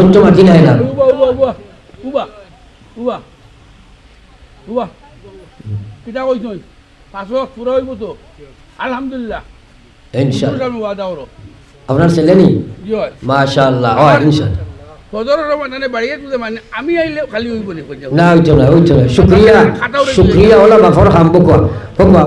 অন্ত মাতি নাই না। কিতা কইছ পুরা হইব তো আলহামদুলিল্লাহ। ইনশাআল্লাহ। আপনার ছেলে নি? মাশাআল্লাহ। হয় ইনশাআল্লাহ। ফজরের মানে মানে আমি আইলে খালি হইব নি না হইতো না। হইতো না শুক্রিয়া শুক্রিয়া ওলা বাফর হাম বকুয়া বকুয়া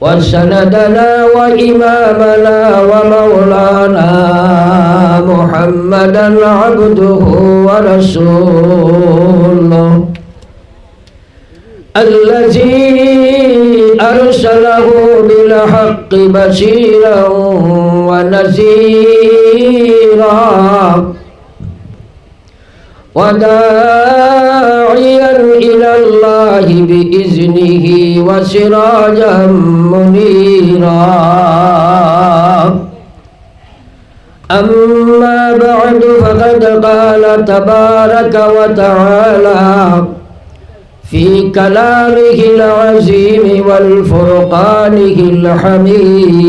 وسندنا وإمامنا ومولانا محمدا عبده ورسوله الذي أرسله بالحق بشيرا ونذيرا وداعيا إلى الله بإذنه وسراجا منيرا. أما بعد فقد قال تبارك وتعالى في كلامه العظيم والفرقانه الحميد.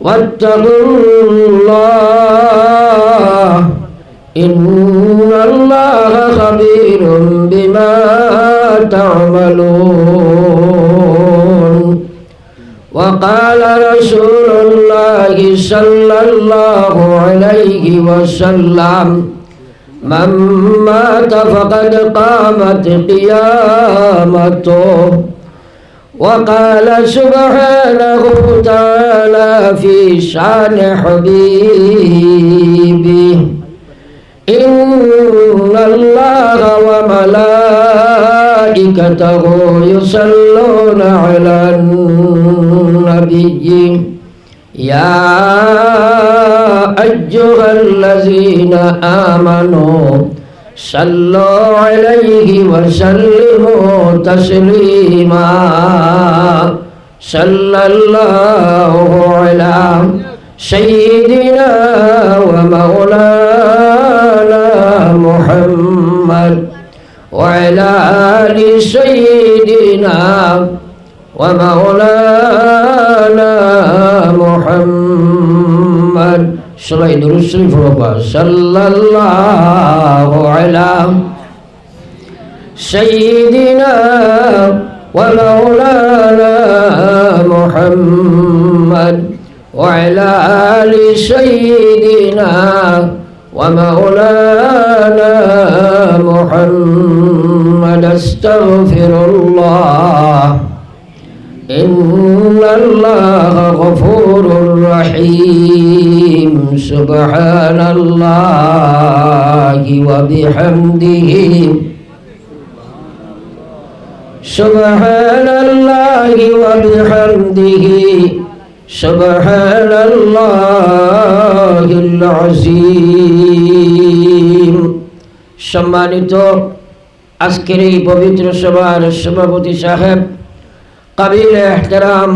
واتقوا الله إن الله خبير بما تعملون وقال رسول الله صلى الله عليه وسلم من مات فقد قامت قيامته وقال سبحانه تعالى في شأن حبيبه إن الله وملائكته يصلون على النبي. يا أيها الذين آمنوا صلوا عليه وسلموا تسليما. صلى الله على سيدنا ومولانا محمد وعلى آل سيدنا ومولانا محمد. شرائد الرسل فوقها صلى الله على سيدنا ومولانا محمد وعلى آل سيدنا ومولانا محمد. استغفر الله. إن الله غفور رحيم سبحان الله وبحمده سبحان الله وبحمده سبحان الله العظيم সম্মানিত আজকের এই পবিত্র সভার সভাপতি সাহেব কাবিল এহতরাম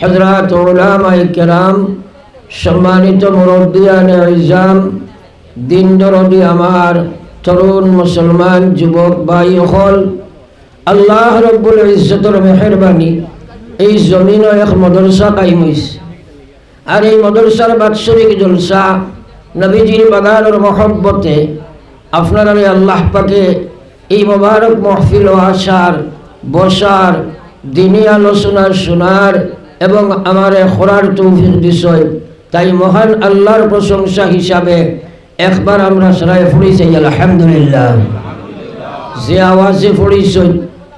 হজরত ওলামাই কেরাম, সম্মানিত মুরব্বিয়ান ইজাম দিন দরদি আমার তরুণ মুসলমান যুবক ভাই হল আল্লাহ রব্বুল ইজ্জতর মেহরবানি, এই জমিন এক মদরসা কাইম হইছে। আর এই মদরসার বাৎসরিক জলসা নবীজির বাগানের মহব্বতে আপনারা আল্লাহ পাকে এই মোবারক মহফিল আসার বসার দিনী আলোচনা শোনার এবং আমার খোরার তৌফিক বিষয় তাই মহান আল্লাহর প্রশংসা হিসাবে একবার আমরা সরাই ফুড়িছি আলহামদুলিল্লাহ। যে আওয়াজে পড়িছই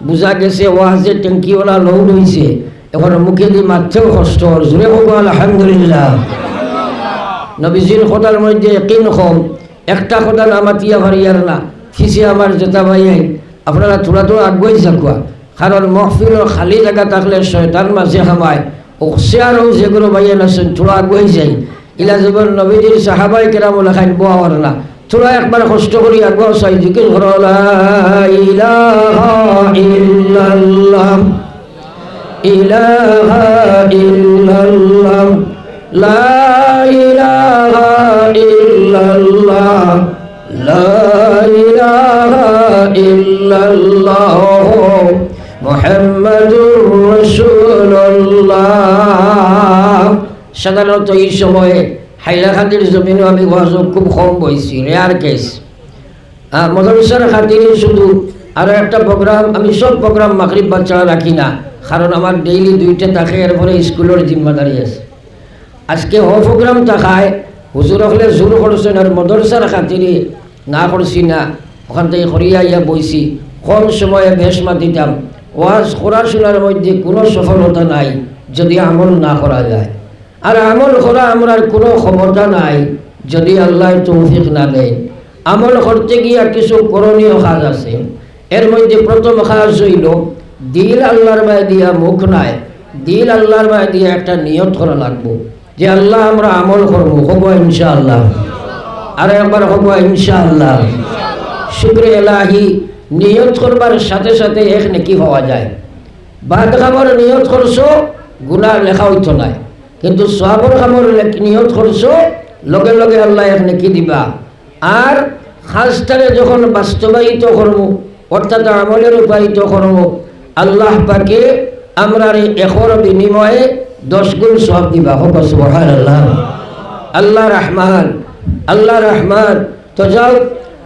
বুঝা গেছে ওয়াজে ট্যাঙ্কিওয়ালা লোড হয়েছে এখন মুখে দিয়ে মারতেও কষ্ট, জোরে হোক আলহামদুলিল্লাহ। নবীজির খোদার মধ্যে কিন কম একটা কথা নামাতিয়া ভারিয়ার না, ফিসে আমার জেতা ভাইয়াই আপনারা থোড়া থোড়া আগুয়াই থাকুয়া কারণ মহফিলের খালি জায়গা থাকলে শয়তান মাঝে খামায় ওসিয়ারও যেগুলো ভাইয়া আছেন থোড়া আগুয়াই যায়। ইলা যেমন নবীজির সাহাবাই কেরাম লেখাইন বোয়ার না। থোড়া একবার কষ্ট করি আগুয়া চাই জিকির ইলাহা ইল্লাল্লাহ, লা ইলাহা ইল্লাল্লাহ, লা ইলাহা ইল্লাল্লাহ রাসূলুল্লাহ। সাধারণত এই সময়ে হাইলাখান্দির জমিনও আমি ওয়াজ খুব কম বইছি রেয়ার কেস মদরসার খাতিরে শুধু আরও একটা প্রোগ্রাম আমি সব প্রোগ্রাম মাগরিব বাচ্চারা রাখি না, কারণ আমার ডেইলি দুইটা থাকে, এরপরে স্কুলের জিম্মাদারি আছে। আজকে হ প্রোগ্রাম থাকায় হুজুর হলে জোর করছেন আর মদরসার খাতিরে না করছি না, ওখান থেকে করিয়া ইয়া বইছি, কম সময়ে বেশ মাতিতাম। ওয়াজ পড়াশোনার মধ্যে কোনো সফলতা নাই, যদি আমল না করা যায়। আর আমল করা আমরার কোনো ক্ষমতা নাই, যদি আল্লাহ তৌফিক না দেয়। আমল করতে গিয়া কিছু করণীয় কাজ আছে। এর মধ্যে প্রথম কাজ হইল, দিল আল্লাহর মায় দিয়া মুখ নাই, দিল আল্লাহর মায় দিয়া একটা নিয়ত করা লাগবো, যে আল্লাহ আমরা আমল করব, হব ইনশাআল্লাহ। আর একবার হব ইনশাআল্লাহ। শুক্র এলাহি নিয়ত করবার সাথে সাথে এক নেকি পাওয়া যায়। বাদ খাবার নিয়ত করছ, গুনার লেখা হইতো নাই। কিন্তু সবর খাবার নিয়ত করছ, লগে লগে আল্লাহ এক নেকি দিবা। আর খাসটারে যখন বাস্তবায়িত করব, অর্থাৎ আমলে রূপায়িত করব, আল্লাহ পাকে আমরা এখর বিনিময়ে দশ গুণ সব দিবা। হোক সুবহান আল্লাহ আল্লাহ রহমান আল্লাহ রহমান। তো যাও,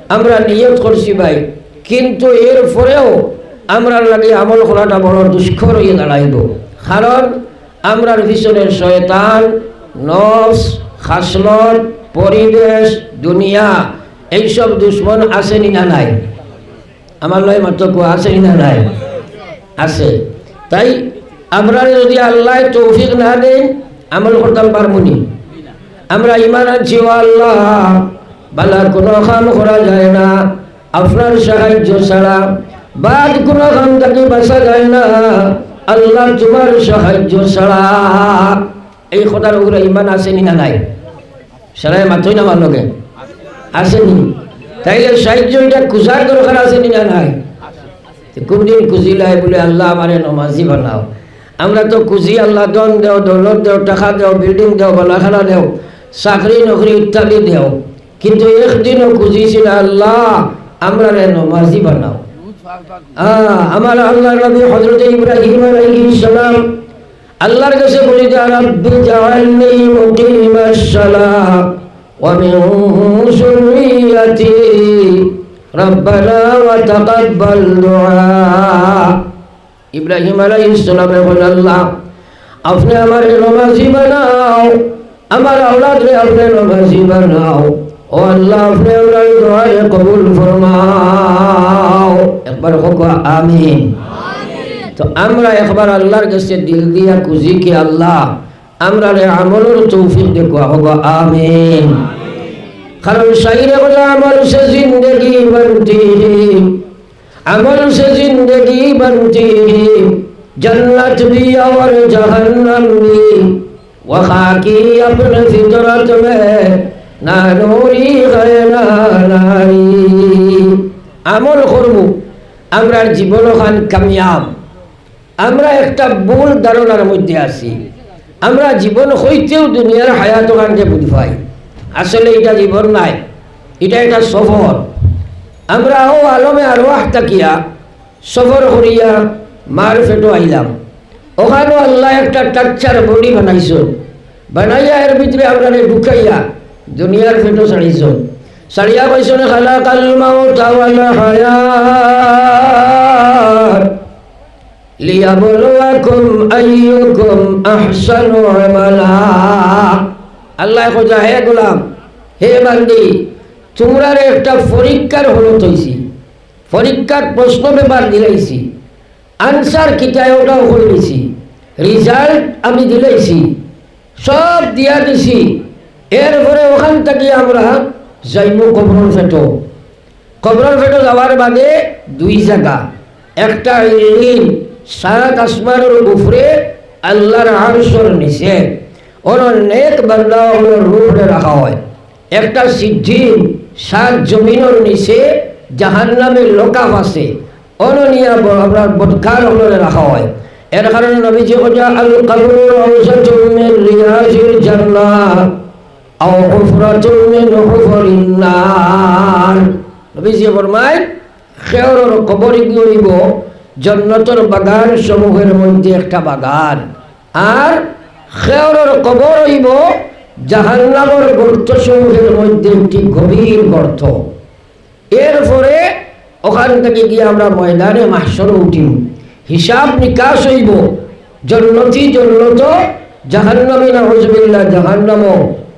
আমরা নিয়ত করছি ভাই। কিন্তু এর পরেও আমরা লাগে আমল করাটা বড় দুষ্কর হয়ে দাঁড়াইব। কারণ আমরার পিছনে শয়তান, নফস খাসলত পরিবেশ, দুনিয়া, এইসব দুশ্মন আসেনি না নাই? আমার লয় মাত্র আসেনি না নাই? আছে। তাই আমরা যদি আল্লাহ তৌফিক না দেন, আমল করতাম পারবনি আমরা ইমান আছি আল্লাহ বালা কোনো কাম করা যায় না। আপনার সাহায্য ছাড়া বাদ কোনো তাকে বাঁচা যায় না। আল্লাহ তোমার সাহায্য ছাড়া। এই কথার উপরে ইমান আসেনি না নাই? সারাই মাত্রই না আমার লগে? আসেনি। তাইলে সাহায্য এটা খুঁজার দরকার আসেনি না নাই? কোনদিন খুঁজিলাই বলে আল্লাহ আমারে নমাজি বানাও। আমরা তো খুঁজি আল্লাহ দন দেও দৌলত দেও টাকা দেও বিল্ডিং দেও বালাখানা দেও চাকরি নকরি ইত্যাদি দেও। কিন্তু একদিনও খুঁজিছিল আল্লাহ। আমরা রে নমাজি বানাও। আমার আল্লাহ নবী হজরত ইব্রাহিম আলাইহিস সালাম আল্লাহর কাছে বলি, যে রাব্বি জাআলনি মুকিমাস সালাহ ওয়া মিন যুররিয়াতি রব্বানা ওয়া তাকাব্বাল দুআ। ইব্রাহিম আলাইহিস সালামে বলেন আল্লাহ, আপনি আমার নমাজি বানাও, আমার আওলাদ রে আপনি নমাজি বানাও। ও আল্লাহ আপনি আমার দোয়া কবুল ফরমাও একবার হোক আমিন তো আমরা একবার আল্লাহর কাছে দিল দিয়া খুঁজি কি আল্লাহ আমরা রে আমলের তৌফিক দেখো হব আমিন কারণ শাইরে বলে আমল সে জিন্দগি बनती है अमल से जिंदगी बनती है जन्नत भी और जहन्नम भी वखा की अपने फितरत में আমল করব। আমরা জীবন খান কামিয়াব। আমরা একটা ভুল ধারণার মধ্যে আছি। আমরা জীবন হইতেও দুনিয়ার হায়াত কানকে বুধভাই আসলে এটা জীবন নাই। এটা একটা সফর। আমরা ও আলমে আরোয়াহ তাকিয়া সফর করিয়া মার ফেটো আইলাম। ওখানেও আল্লাহ একটা টাকচার বডি বানাইছ। বানাইয়া এর ভিতরে আমরা ঢুকাইয়া দুনিয়ার ফেটো ছাড়িছ ছাড়িয়া কইসনে খালা কাল মাউতা ওয়াল হায়াত লিয়াবলুয়াকুম আইয়ুকুম আহসানু আমালা। আল্লাহ কইতা হে গোলাম, হে বান্দি তোমরা একটা পরীক্ষার হলো তৈছি পরীক্ষার প্রশ্ন পেপার দিলাইছি। আনসার কিতায় ওটাও করেছি রিজাল্ট আমি দিলাইছি। সব দিয়া দিছি। এরপরে ওখান থেকে আমরা যাইব কবরন ফেটো। কবরন ফেটো যাওয়ার বাদে দুই জায়গা। একটা ইলিম, সাত আসমানের উপরে আল্লাহর আরশর নিচে। ওর নেক বান্দা রূপে রাখা হয়। একটা সিদ্ধি সাত জমিনের নিচে জাহান নামে লোকাফ আছে অননিয়া আপনার বদকার হলে রাখা হয়। এর কারণে নবীজি কথা আল আউসাতুম মিন রিয়াজিল জান্নাহ আও হুফরাতুম মিন হুফরিন নার কি হইব? জন্নতর বাগান সমূহের মধ্যে একটা বাগান। আর খেয়রর কবর হইব জাহান্নামর গর্ত সমূহের মধ্যে একটি গভীর গর্ত। এরপরে ওখান থেকে গিয়ে আমরা ময়দানে মাসর উঠিব। হিসাব নিকাশ হইব। জন্নতি জন্নত জাহান্নামে না হজবিল্লা জাহান্নাম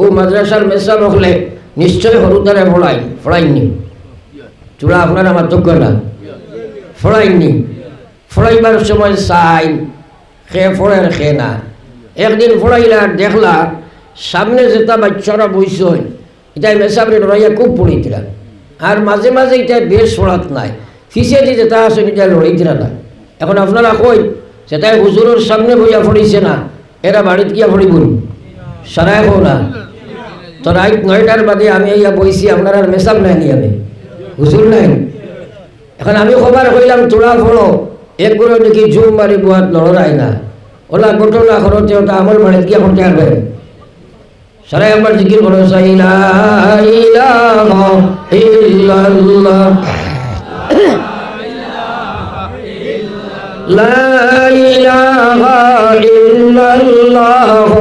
ও মাদ্রাসার মেসা বকলে নিশ্চয় হরুদারে ফড়াই, ফড়াইনি। চূড়া আপনার আমার যোগ্য না। ফড়াইনি। ফড়াইবার সময় চাই খে ফড়ের খে না। একদিন ফড়াইলা দেখলা, সামনে যেটা বাচ্চারা বইস এটাই মেসাবরে লড়াইয়া খুব পড়িছিলাম আর মাঝে মাঝে এটা বেশ পড়াত নাই। ফিসে যে যেটা আছে এটা লড়াইছিল না। এখন আপনারা কই সেটাই হুজুরের সামনে বইয়া পড়িছে না, এরা বাড়িতে গিয়া পড়িবুন সারাই হো না তো রাইট নয়টার বাদে আমি ইয়া বইছি, আপনার মেসাব নাই নি আমি। হুজুর নাই। এখন আমি খবর কইলাম, তোরা ফলো এক করে দেখি জুম মারি বুয়াত লড়াই না। ওলা ঘটনা খরচে ওটা আমার বাড়িতে গিয়া করতে পারবে সারাই একবার জিকির করো সাইলা ইলাহা ইল্লাল্লাহ لا إله إلا الله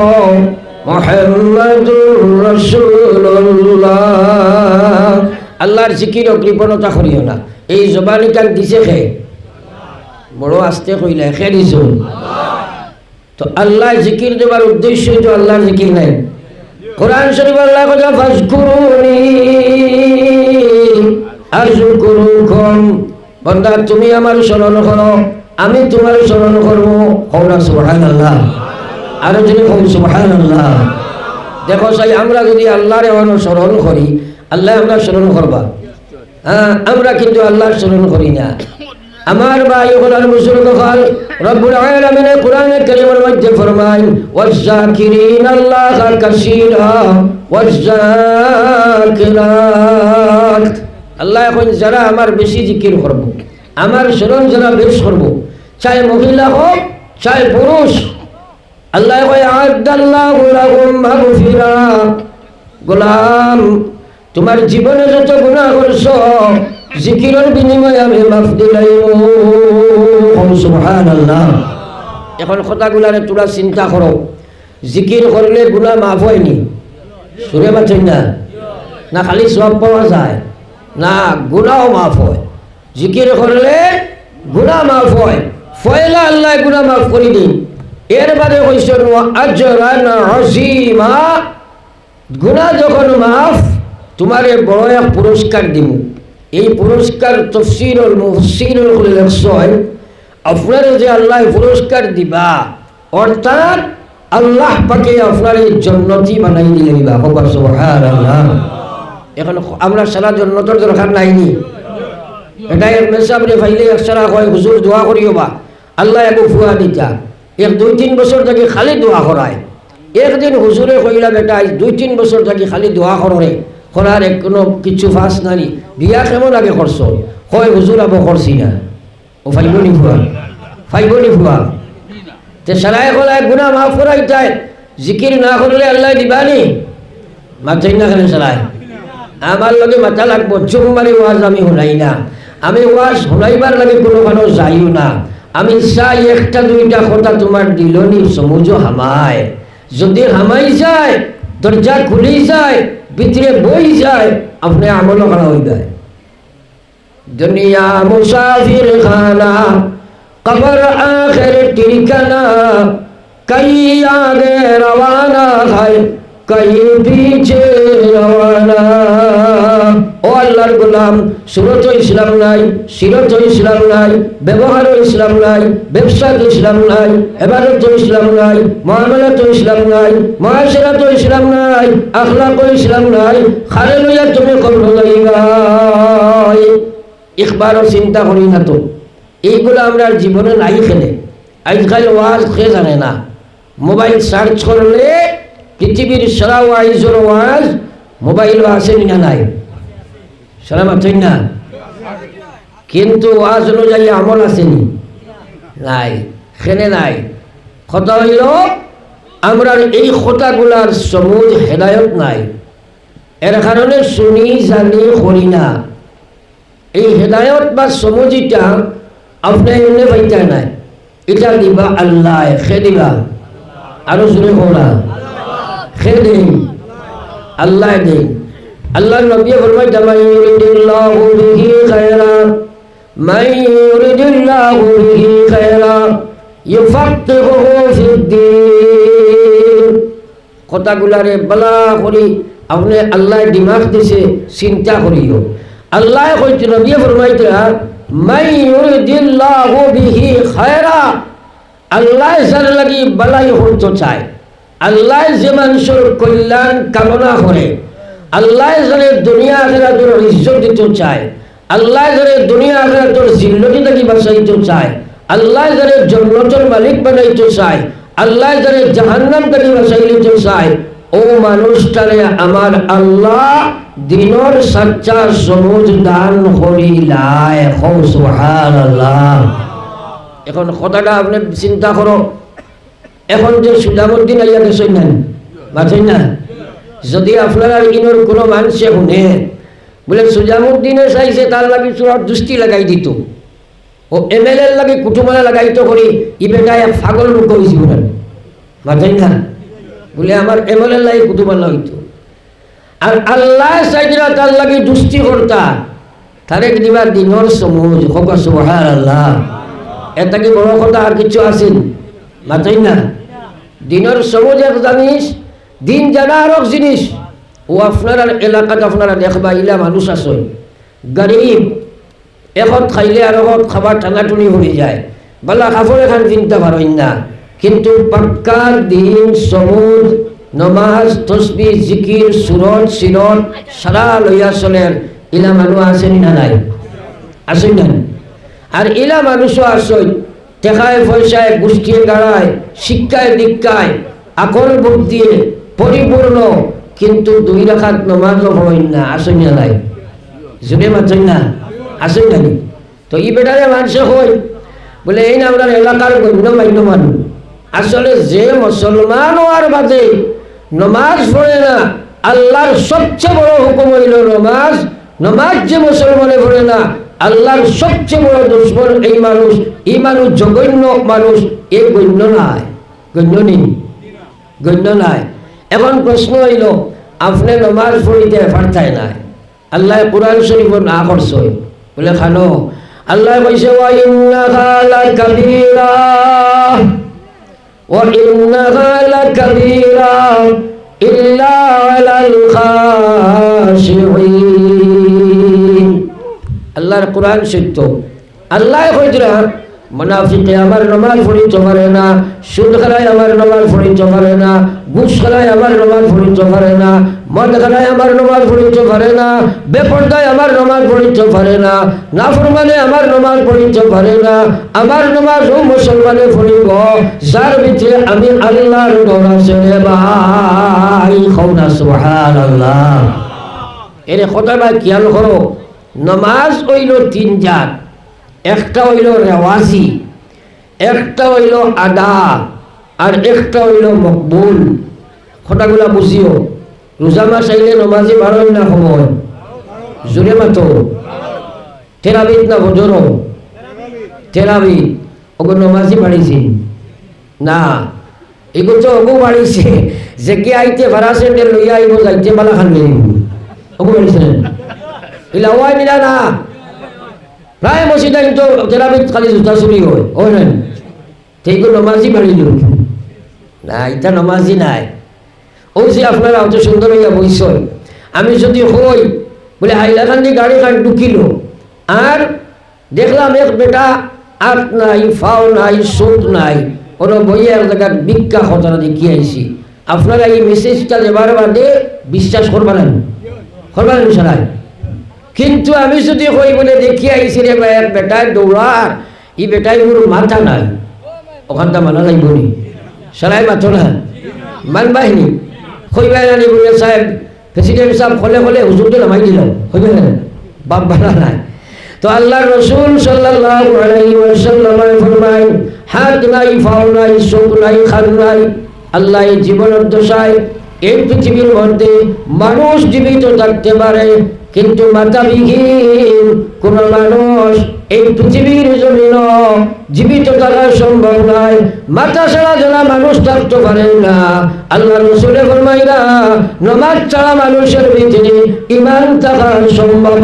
محمد رسول الله আল্লাহর জিকির কৃপণতা করিও না এই জবানি কান দিছে খে বড় আস্তে কইলে খে দিছ তো আল্লাহ জিকির দেবার উদ্দেশ্য তো আল্লাহর জিকির নাই কোরআন শরীফ আল্লাহ কথা ফাজকুরুনি আযকুরুকুম বান্দা তুমি আমার স্মরণ করো আমি তোমার স্মরণ করব। হৌলা সুবহানাল্লাহ। আরও যদি হৌ সুবহানাল্লাহ। দেখো সাই আমরা যদি আল্লাহর এমন স্মরণ করি, আল্লাহ আমরা স্মরণ করবা। হ্যাঁ আমরা কিন্তু আল্লাহর স্মরণ করি না। আমার ভাই ওগুলার বুজুর্গ হল রব্বুল আলামিনের কোরআনে কারীমের মধ্যে ফরমায় ওয়াজ্জাকিরিন আল্লাহ কাসীরা ওয়াজ্জাকিরাত আল্লাহ এখন যারা আমার বেশি জিকির করব, আমার স্মরণ যারা বেশ করব চাই মহিলা হোক চাই পুরুষ। আল্লাহ গোলাম তোমার জীবনে যত গুণা করছ জিকিরের বিনিময়ে আমি মাফ সুবহানাল্লাহ। এখন কথাগুলারে তোরা চিন্তা করো। জিকির করলে গুণা মাফ হয়নি। সুরে পাচ্ছেন না। না খালি সব পাওয়া যায় না গুণাও মাফ হয়। জিকির করলে গুণা মাফ হয়। ফয়লা আল্লাহ গুণা মাফ করে দিন এর বাদে কইছেন আজরান আজিমা। গুণা যখন মাফ, তোমারে বড় এক পুরস্কার দিব এই পুরস্কার তফসিরুল মুফসিরুল করে লেখছয় আপনার যে আল্লাহ পুরস্কার দিবা, অর্থাৎ আল্লাহ পাকে আপনার এই জন্নতি বানাই দিলে দিবা। কবার সুবহানাল্লাহ। এখন আমরা সারা জন্নতর দরকার নাইনি এটাই মেসাবরে ফাইলে একসারা কয়, হুজুর দোয়া করিও বা। আল্লাহ একু ফুয়া দিতা এক দুই তিন বছর থাকি খালি দোয়া করায় একদিন হুজুরে কইলা, বেটা দুই তিন বছর থাকি খালি দোয়া করে করার এক কোনো কিছু ফাঁস নানি বিয়া কেমন আগে করছ কয় হুজুর আবো করছি না। ও ফাইব নি ফুয়া ফাইব নি ফুয়া তে সারাই কলায় গুণা মাফ করাই তাই। জিকির না করলে আল্লাহ দিবানি মাথাই না কেন সারাই আমার লগে মাথা লাগবো চুপ মারি ওয়াজ আমি শুনাই না। আমি ওয়াজ শুনাইবার লাগে কোনো মানুষ যাইও না। আমি চাই একটা দুইটা কথা তোমার দিলনি সমুজ হামায়। যদি হামাই যায়, দরজা খুলি যায়, ভিতরে বই যায়, আপনি আমল করা হয়ে যায়। দুনিয়া মুসাফির খানা কবর আখের ঠিকানা, কই আগে রওয়ানা হয়, কই পিছে রওয়ানা? ও আল্লাহর গোলাম সুরত ইসলাম নাই সিরত ইসলাম নাই ব্যবহার ইসলাম নাই ব্যবসা ইসলাম নাই এবারত ইসলাম নাই মহামেলাত ইসলাম নাই মহাসেরাত ইসলাম নাই আখলাক ইসলাম নাই খালে লইয়া তুমি কবর লইবাই একবারও চিন্তা করি না তো। এইগুলো আমরা জীবনে নাই খেলে। আজকাল ওয়াজ খেয়ে জানে না। মোবাইল সার্চ করলে পৃথিবীর সারা ওয়াইজের ওয়াজ মোবাইলও আসেনি না নাই। সারা মাত্রই না? কিন্তু ওয়াজ অনুযায়ী আমল আসেনি। নাই সেনে নাই। কথা হইল আমরা এই কথাগুলার সমুজ হেদায়ত নাই। এর কারণে শুনি, জানি, করি না। এই হেদায়ত বা সমজিটা আপনি এমনি পাইতে নাই। এটা দিবা আল্লাহ খে দিবা। আরও জোরে হোনা খে দিন। আল্লাহ দিন। আল্লাহ নবী ফরমাই তামা ইউরিদিল্লাহু বিহি খায়রা মান ইউরিদিল্লাহু বিহি খায়রা, ইউফাক্কিহুহু ফিদ্দিন কথাগুলারে বলা করি, আপনি আল্লাহ দিমাগ দিছে, চিন্তা করিও। আল্লাহ কইতে নবী ফরমাইতে মাই ইউরিদিল্লাহু বিহি খায়রা, আল্লাহ যার লাগি বালাই হইতো চায়। আল্লাহ যে মানুষের কল্যাণ কামনা করে আল্লাহ যারে দুনিয়া আখেরাতের ইজ্জত দিতে চায়। আল্লাহ যারে দুনিয়া আখেরাতের জিল্লতি থাকি বাঁচাইতে চায়। আল্লাহ যারে জন্নতর মালিক বানাইতে চায়। আল্লাহ যারে জাহান্নাম থাকি বাঁচাইতে চায়। ও মানুষটারে আমার আল্লাহ দিনর সচ্চা সমুজ দান করিলায় হৌ সুবহানাল্লাহ। এখন কথাটা আপনি চিন্তা করো। এখন যে সুজামুদ্দিন আইয়া গেছেন না বাঁচেন না যদি আপনারা ইনোর কোনো মানুষে শুনে, বলে সুজামুদ্দিনে চাইছে তার লাগে চূড়ার দৃষ্টি লাগাই দিত। ও এম এল এর লাগে কুটুমালা লাগাইতো করি, ই বেটা এক ফাগল লোক হয়েছি বলেন বাঁচেন না? বলে আমার এম এল এর লাগে কুটুমালা হইতো আর আল্লাহ চাইদিনা তার লাগে দুষ্টি কর্তা তারেক দিবার দিনর সমুজ হোক সুবহান আল্লাহ এটা কি বড় কথা আর কিছু আছেন মাতাই না? দিনের সমুজ এক জিনিস দিন জানা আর জিনিস। ও আপনার এলাকাত আপনারা দেখবা, ইলা মানুষ আছে। গরিব, এখন খাইলে আর খাবার টানাটুনি হয়ে যায়। বলা কাপড় এখান চিন্তা পারেন না। কিন্তু পাক্কার দিন সমুজ নমাজ তসবি জিকির সুরত সিরত সারা লইয়া চলেন ইলা মানুষ আছেন না নাই? আছেন না আর ইলা মানুষও আসই টেকায় পয়সায় গোষ্ঠীয়ে গাড়ায় শিক্ষায় দীক্ষায় আকল বুদ্ধিয়ে পরিপূর্ণ, কিন্তু দুই রাখাত নমাজও হয় না আসই না নাই জুড়ে মাত্রই না আসই না তো ই বেটারে মানুষে হয়, বলে এই না আপনার এলাকার গণ্যমান্য মানুষ। আসলে যে মুসলমান হওয়ার বাদে নমাজ পড়ে না, আল্লাহর সবচেয়ে বড় হুকুম হইল নমাজ। নমাজ যে মুসলমানে পড়ে না, আল্লাহর সবচেয়ে বড় দুশ্মন এই মানুষ এই মানুষ জঘন্য মানুষ, এ গণ্য নাই। গণ্য নেই। গণ্য নাই। এখন প্রশ্ন হইল, আপনি নমাজ পড়িতে পারতাই নাই আল্লাহ কোরআন শরীফ না করছে। বলে, খানো। আল্লাহ কইছে, ওয়া ইন্নাহা লাকাবীরা। ওয়া ইন্নাহা লাকাবীরা ইল্লা আলাল খাশিঈন আল্লাহর কোরআন সত্য। আল্লাহ কইতরা মুনাফিকে আমার নমাজ পড়িতে পারে না সুদ খেলায় আমার নমাজ পড়িতে পারে না ঘুষ খেলায় আমার নমাজ পড়িতে পারে না মদ খেলায় আমার নমাজ পড়িতে পারে না, বেপর্দায় আমার নমাজ পড়িতে পারে না, নাফরমানে আমার নমাজ পড়িতে পারে না, আমার নমাজ ও মুসলমানে পড়িব, যার ভিতরে আমি আল্লাহর ডর আছে রে ভাই খৌনা সুবহানাল্লাহ। এরে কথা বা খেয়াল করো, নমাজ হইল তিন জাত। একটা হইল রেওয়াজি, একটা হইল আদা, আর একটা হইল মকবুল। কথাগুলা বুঝিও। রোজা মাস আইলে নমাজি বারোই না সময়? জোরে মাতো। তেরাবিদ না বজর? তেরাবিদ ওগো নমাজি বাড়িছি। না এগুলো তো অগু বাড়িছে। যে কে আইতে ভাড়া সেন্টার লইয়া আইব যাইতে মালা খান অগু বাড়িছে। ইলা ওয়াই মিলা না। প্রায় মসজিদে কিন্তু তেরাবিদ খালি জুতা চুরি হয় ওই নাই? সেইগুলো নমাজি বাড়িল না এটা নমাজি নাই। ও যে আপনারা অত সুন্দর হইয়া বইসই আমি যদি হই, বলে হাইলাকান্দি গাড়ি খান ঢুকিল, আর দেখলাম এক বেটা আট নাই, ফাও নাই, সুদ নাই ওরা বইয়ে এক জায়গায় ভিক্ষা খতরা দেখিয়ে আইছি। আপনারা এই মেসেজটা দেবার বাদে বিশ্বাস করবেন করবেন সারাই। কিন্তু আমি যদি কই বলে দেখি আইছি রে এক বেটায় দৌড়ার, ই বেটায় ওর মাথা নাই ওখানটা মানা লাগব নি। সারাই মাথো না। মান বাহিনী কইবাই নানি বলে, সাহেব প্রেসিডেন্ট সাহেব হলে হলে হুজুরকে নামাই দিল। হইবে না বাপ বানা নাই। তো আল্লাহ রসুল সাল্লাল্লাহু আলাইহি ওয়াসাল্লাম ফরমায় হাত নাই ফাও নাই চোখ নাই খান নাই আল্লাহ এই জীবনের দশায় এই পৃথিবীর মধ্যে মানুষ জীবিত থাকতে পারে কিন্তু মাতাবিহীন কোন মানুষ এই পৃথিবীর জমিন জীবিত থাকা সম্ভব নয়। মাথা ছাড়া যারা মানুষ থাকতে পারে না, আল্লাহ রসুলে ফরমাইরা, নমাজ ছাড়া মানুষের ভিতরে ইমান থাকা সম্ভব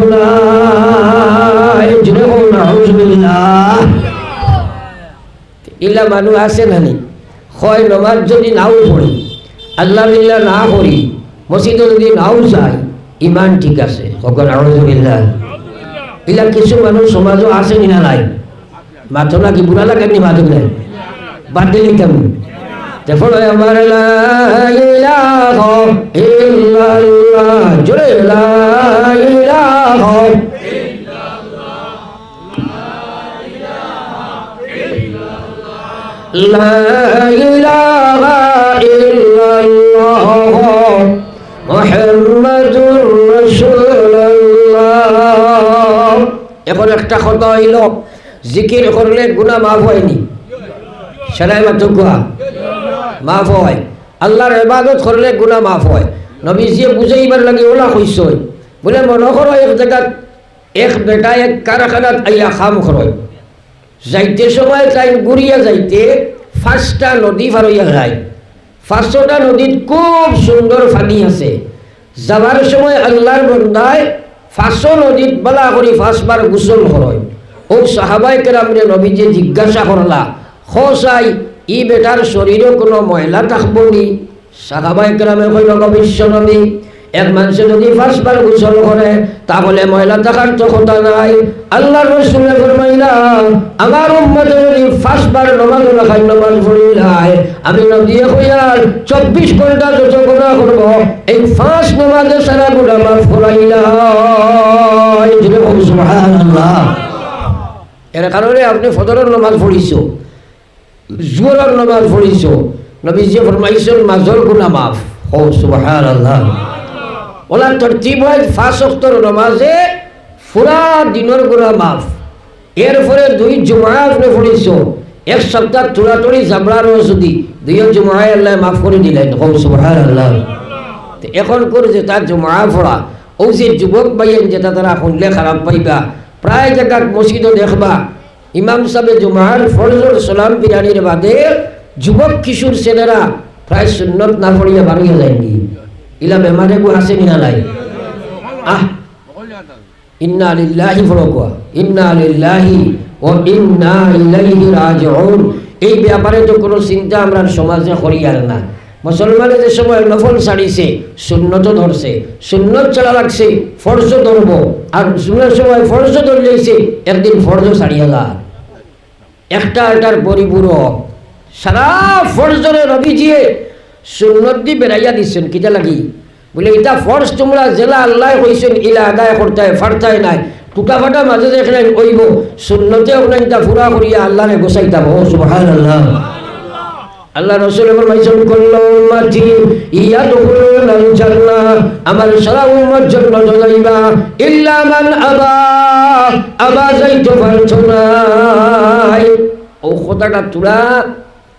নাউজুবিল্লাহ। ইলা মানুষ আছে নানি হয় নমাজ যদি নাও পড়ি, আল্লাহ না করি, মসজিদে যদি নাও যায় ইমান ঠিক আছে সকল আলহামদুলিল্লাহ ইলা কিছু মানুষ সমাজও আছে না নাই? মাথো নাকি বুড়া লাগে নি মাথো নাই? বাদ দিলি কেমন জোরে লা এখন একটা কথা হইল, জিকির করলে গুণা মাফ হয়নি। সেলাই মাত্র গুহা মাফ হয়। আল্লাহর ইবাদত করলে গুণা মাফ হয়। নবীজিয়ে বুঝাইবার লাগে ওলা কইস বলে, মনে করো এক জায়গাত, এক বেটা এক কারখানাত আইয়া খাম খরয় যাইতে সময় তাই গুড়িয়া যাইতে পাঁচটা নদী পার হইয়া যায়। পাঁচটা নদীত খুব সুন্দর পানি আছে। যাবার সময় আল্লাহর বন্দায় ফাঁসো নদীত বলা করি ফাঁসবার গোসল হয় ও সাহাবাই কেরামরে নবীজি জিজ্ঞাসা করলা সাই, ই বেটার শরীরে কোনো ময়লা থাকবনি সাহাবাই কেরামে কইল নবী এক মানুষে যদি পাঁচবার গোসল করে, তাহলে ময়লা থাকার তো কথা নাই। আল্লাহ রসুলে ফরমাইলা, আমার উম্মতে যদি পাঁচবার নমাজ রাখার নমাজ পড়িলাই আমি নদীয়ে কইয়ার চব্বিশ ঘণ্টা যত গুণা করব, এই পাঁচ নমাজে সারা গুণা মাফ সুবহানাল্লাহ। এর কারণে আপনি ফজরের নমাজ পড়িছ জোরের নমাজ পড়িছ। নবীজি ফরমাইছেন, মাজর গুণা মাফ। ও সুবহানাল্লাহ। ওলা তরতিব হয় ফাঁস অক্তর নমাজে পুরা দিনের গুণা মাফ। এরপরে দুই জুমা আপনি পড়িছ, এক সপ্তাহ তোড়াতড়ি জাবড়ারও যদি দুই জুমায় আল্লাহ মাফ করে দিলেন। আল্লাহ এখন করে যে তার জুমা পড়া, ও যে যুবক বাইন যেটা তারা শুনলে খারাপ পাইবা, প্রায় জায়গাত মসজিদও দেখবা, ইমাম সাহেব জুমার ফরজর সালাম বিরানির বাদে যুবক কিশোর ছেলেরা প্রায় সুন্নত না পড়িয়া বাড়িয়ে যায়নি। ইলা বেমারে গু আছে না নাই আহ। ইন্না লিল্লাহি ফরকোয়া ইন্না লিল্লাহি ও ইন্না ইলাইহি রাজিউন এই ব্যাপারে তো কোনো চিন্তা আমরা সমাজে করি আর না মুসলমানে যে সময় নফল ছাড়িছে শূন্যত ধরছে শূন্যত চলা লাগছে ফর্জ ধরবো আর শূন্যের সময় ফর্জ ধরলেছে একদিন ফর্জ ছাড়িয়া যা একটা এটার পরিপূরক সারা ফর্জরে রবিজিয়ে সুন্নত দি বেড়াইয়া দিচ্ছেন কিটা লাগি? বলে এটা ফর্জ তোমরা জেলা আল্লাহ কইছেন ইলা আদায় করতে ফারতায় নাই টুকা ফাটা মাঝে দেখলেন ওইব সুন্নতে ওখানে ফুরা করিয়া আল্লাহরে গোসাইতাম ও আল্লাহ আল্লাহ রসুল ফরমাইছেন কুল্লু উম্মতি ইয়াদখুলুনাল জান্নাহ আমার সারা যাইতে নাই ও কথাটা তোরা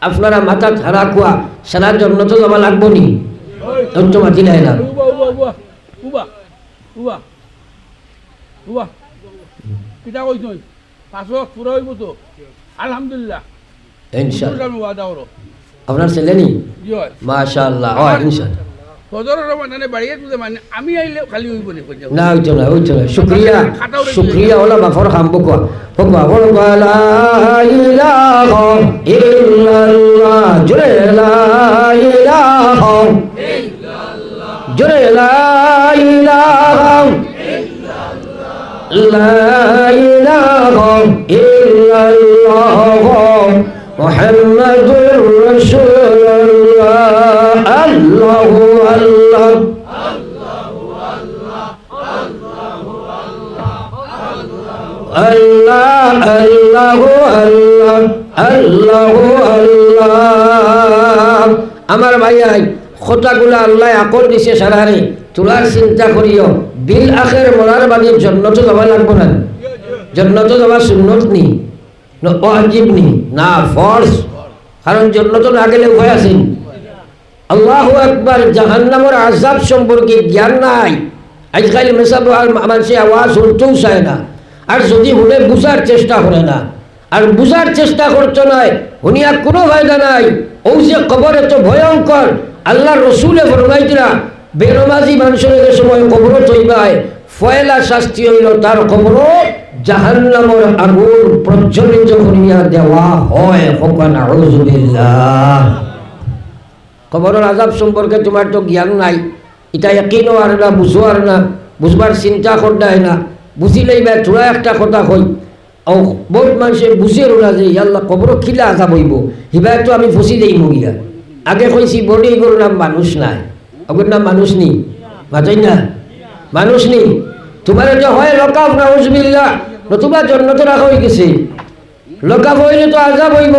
আপনারা মাথা ঝাড়া কুয়া সারা তো জমা লাগবো নি? মাতি নাই কিতা কইছ পুরা হইব তো আলহামদুলিল্লাহ। ইনশাআল্লাহ আপনার ছেলে নি? মাশাল মাশাআল্লাহ ইনশাআল্লাহ ফজরের রমাদানে বাড়িয়ে তুলে আমি আইলে খালি হইব নি না হইতো না হইতো না শুকরিয়া শুকরিয়া ওলা বাফর লা ইলাহা ইল্লাল্লাহ জুরে লা ইলাহা। লা ইলাহা। আল্লাহ আল্লাহ। আমার ভাইয়াই খোটাগুলা আল্লাহ আকল দিছে সারারে তোলার চিন্তা করিও। বিল আখের মরার বাদে জন্নত যাওয়া লাগবো না। জন্নত যাওয়া সুন্নত নি অজিব নি, না ফর্স কারণ জন্নত না গেলে উপায় আছে। আল্লাহ একবার জাহান্নামের আজাব সম্পর্কে জ্ঞান নাই। আজকাল মেসাব মানুষে আওয়াজ শুনতেও চায় না। আর যদি শুনে, বুঝার চেষ্টা করে না। আর বুঝার চেষ্টা করতো নয় শুনিয়া কোনো ফায়দা নাই। ও যে কবর এত ভয়ঙ্কর। আল্লাহ রসুলে ফরমাইতরা, বেনমাজি মানুষের সময় কবর তৈবায় ফয়লা শাস্তি হইল তার কবর জাহান্নামর আগুন প্রজ্বলিত করিয়া দেওয়া হয়। হকান আউযুবিল্লাহ। কবরের আজাব সম্পর্কে তোমার তো জ্ঞান নাই। এটা একিনও আর না বুঝো আর না, বুঝবার চিন্তা করতে না। বুঝিলেই বা তোরা একটা কথা কই বহুত মানুষে বুঝে না যে ইয়াল্লা কবর কিলা আজাব বইব হিবা তো আমি ফসি দেই মগিয়া আগে কইছি বডি এগুলোর নাম মানুষ নাই। ওগুলোর নাম মানুষ নি? মাতই না। মানুষ নি? তোমার যে হয়, লকাফ না উজবিল্লা নতুবা জন্মত রাখা হয়ে গেছে। লকাফ হইলে তো আজাব হইব।